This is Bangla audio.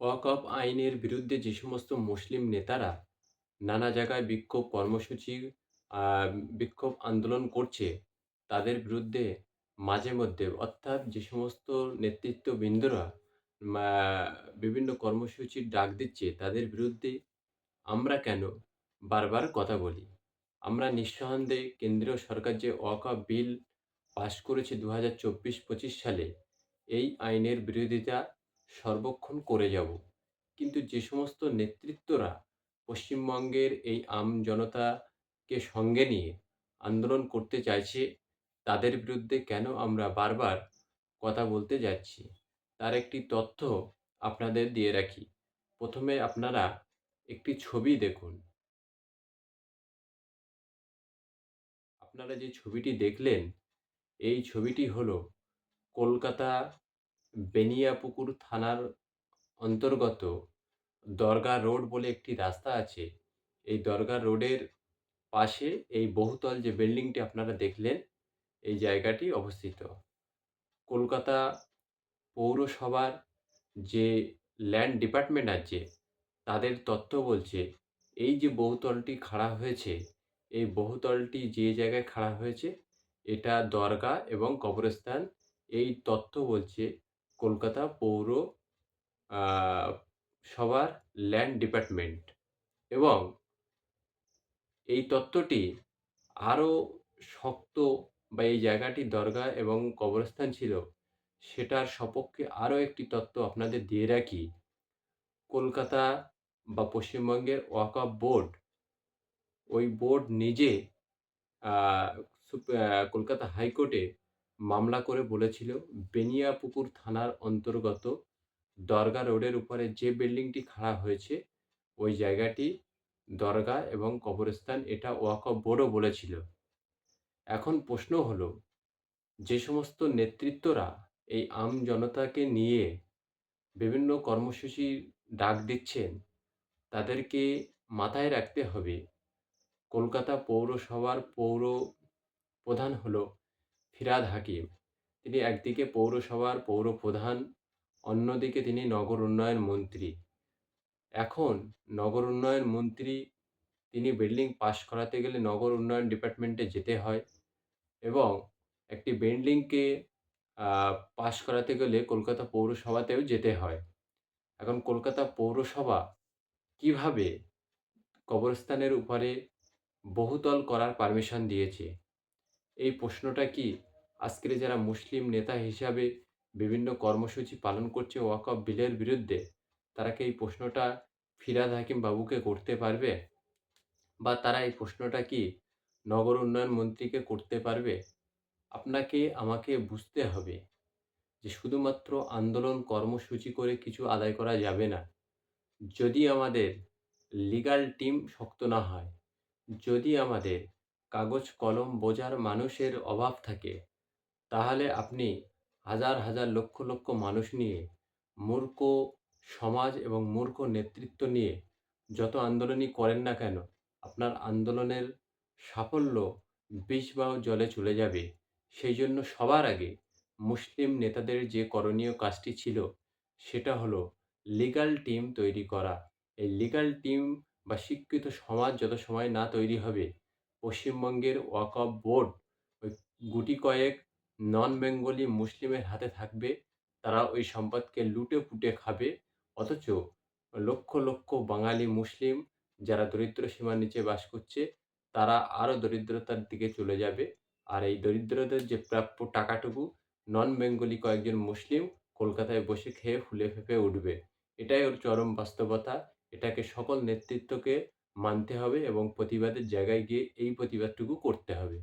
ওয়াকফ আইনের বিরুদ্ধে যে সমস্ত মুসলিম নেতারা নানা জায়গায় বিক্ষোভ কর্মসূচি বিক্ষোভ আন্দোলন করছে, তাদের বিরুদ্ধে মাঝে মধ্যে, অর্থাৎ যে সমস্ত নেতৃত্ববৃন্দরা বিভিন্ন কর্মসূচির ডাক দিচ্ছে, তাদের বিরুদ্ধে আমরা কেন বারবার কথা বলি? আমরা নিঃসন্দেহে কেন্দ্রীয় সরকার যে ওয়াকফ বিল পাশ করেছে দু হাজার চব্বিশ পঁচিশ সালে, এই আইনের বিরোধিতা সর্বক্ষণ করে যাব। কিন্তু যে সমস্ত নেতৃত্বরা পশ্চিমবঙ্গের এই আম জনতাকে সঙ্গে নিয়ে আন্দোলন করতে চাইছে, তাদের বিরুদ্ধে কেন আমরা বারবার কথা বলতে যাচ্ছি, তার একটি তথ্য আপনাদের দিয়ে রাখি। প্রথমে আপনারা একটি ছবি দেখুন। আপনারা যে ছবিটি দেখলেন, এই ছবিটি হলো কলকাতা বেনিয়াপুকুর থানার অন্তর্গত দরগা রোড বলে একটি রাস্তা আছে। এই দরগা রোডের পাশে এই বহুতল যে বিল্ডিংটি আপনারা দেখলেন, এই জায়গাটি অবস্থিত। কলকাতা পৌরসভার যে ল্যান্ড ডিপার্টমেন্ট আছে, তাদের তথ্য বলছে, এই যে বহুতলটি খাড়া হয়েছে, এই বহুতলটি যে জায়গায় খাড়া হয়েছে, এটা দরগা এবং কবরস্থান। এই তথ্য বলছে কলকাতা পৌর সবার ল্যান্ড ডিপার্টমেন্ট এবং এই তত্ত্বটি আরও শক্ত বা এই জায়গাটি দরগা এবং কবরস্থান ছিল, সেটার সপক্ষে আরও একটি তত্ত্ব আপনাদের দিয়ে রাখি। কলকাতা বা পশ্চিমবঙ্গের ওয়াকফ বোর্ড, ওই বোর্ড নিজে কলকাতা হাইকোর্টে মামলা করে বলেছিল, বেনিয়াপুকুর থানার অন্তর্গত দরগা রোডের উপরে যে বিল্ডিংটি খাড়া হয়েছে, ওই জায়গাটি দরগা এবং কবরস্থান এটা ওয়াকফ বোর্ডও বলেছিল। এখন প্রশ্ন হলো, যে সমস্ত নেতৃত্বরা এই আম জনতাকে নিয়ে বিভিন্ন কর্মসূচি ডাক দিচ্ছেন, তাদেরকে মাথায় রাখতে হবে। কলকাতা পৌরসভার পৌর প্রধান হলো ফিরাদ হাকিম। তিনি একদিকে পৌরসভার পৌর প্রধান অন্যদিকে তিনি নগর উন্নয়ন মন্ত্রী। এখন নগর উন্নয়ন মন্ত্রী, তিনি বিল্ডিং পাশ করাতে গেলে নগর উন্নয়ন ডিপার্টমেন্টে যেতে হয় এবং একটি বিল্ডিংকে পাশ করাতে গেলে কলকাতা পৌরসভাতেও যেতে হয়। এখন কলকাতা পৌরসভা কীভাবে কবরস্থানের উপরে বহুতল করার পারমিশন দিয়েছে? এই প্রশ্নটা কি আজকের যারা মুসলিম নেতা হিসাবে বিভিন্ন কর্মসূচি পালন করছে ওয়াকফ বিলের বিরুদ্ধে, তারা কি এই প্রশ্নটা ফিরাদ হাকিম বাবুকে করতে পারবে? বা তারা এই প্রশ্নটা কি নগর উন্নয়ন মন্ত্রীকে করতে পারবে? আপনাকে, আমাকে বুঝতে হবে যে শুধুমাত্র আন্দোলন কর্মসূচি করে কিছু আদায় করা যাবে না। যদি আমাদের লিগ্যাল টিম শক্ত না হয়, যদি আমাদের কাগজ কলম বোঝার মানুষের অভাব থাকে তাহলে আপনি হাজার হাজার, লক্ষ লক্ষ মানুষ নিয়ে, মূর্খ সমাজ এবং মূর্খ নেতৃত্ব নিয়ে যত আন্দোলনই করেন না কেন, আপনার আন্দোলনের সাফল্য বিষ বা জলে চলে যাবে। সেই জন্য সবার আগে মুসলিম নেতাদের যে করণীয় কাজটি ছিল, সেটা হলো লিগাল টিম তৈরি করা। এই লিগ্যাল টিম বা শিক্ষিত সমাজ যত সময় না তৈরি হবে, পশ্চিমবঙ্গের ওয়াকফ বোর্ড ওই গুটি কয়েক নন বেঙ্গলি মুসলিমের হাতে থাকবে, তারা ওই সম্পদকে লুটে পুটে খাবে। অথচ লক্ষ লক্ষ বাঙালি মুসলিম যারা দরিদ্র সীমার নিচে বাস করছে, তারা আরও দরিদ্রতার দিকে চলে যাবে। আর এই দরিদ্রদের যে প্রাপ্য টাকাটুকু নন বেঙ্গলি কয়েকজন মুসলিম কলকাতায় বসে খেয়ে ফুলে ফেঁপে উঠবে। এটাই ওর চরম বাস্তবতা। এটাকে সকল নেতৃত্বকে মানতে হবে এবং প্রতিবাদের জায়গায় গিয়ে এই প্রতিবাদটুকু করতে হবে।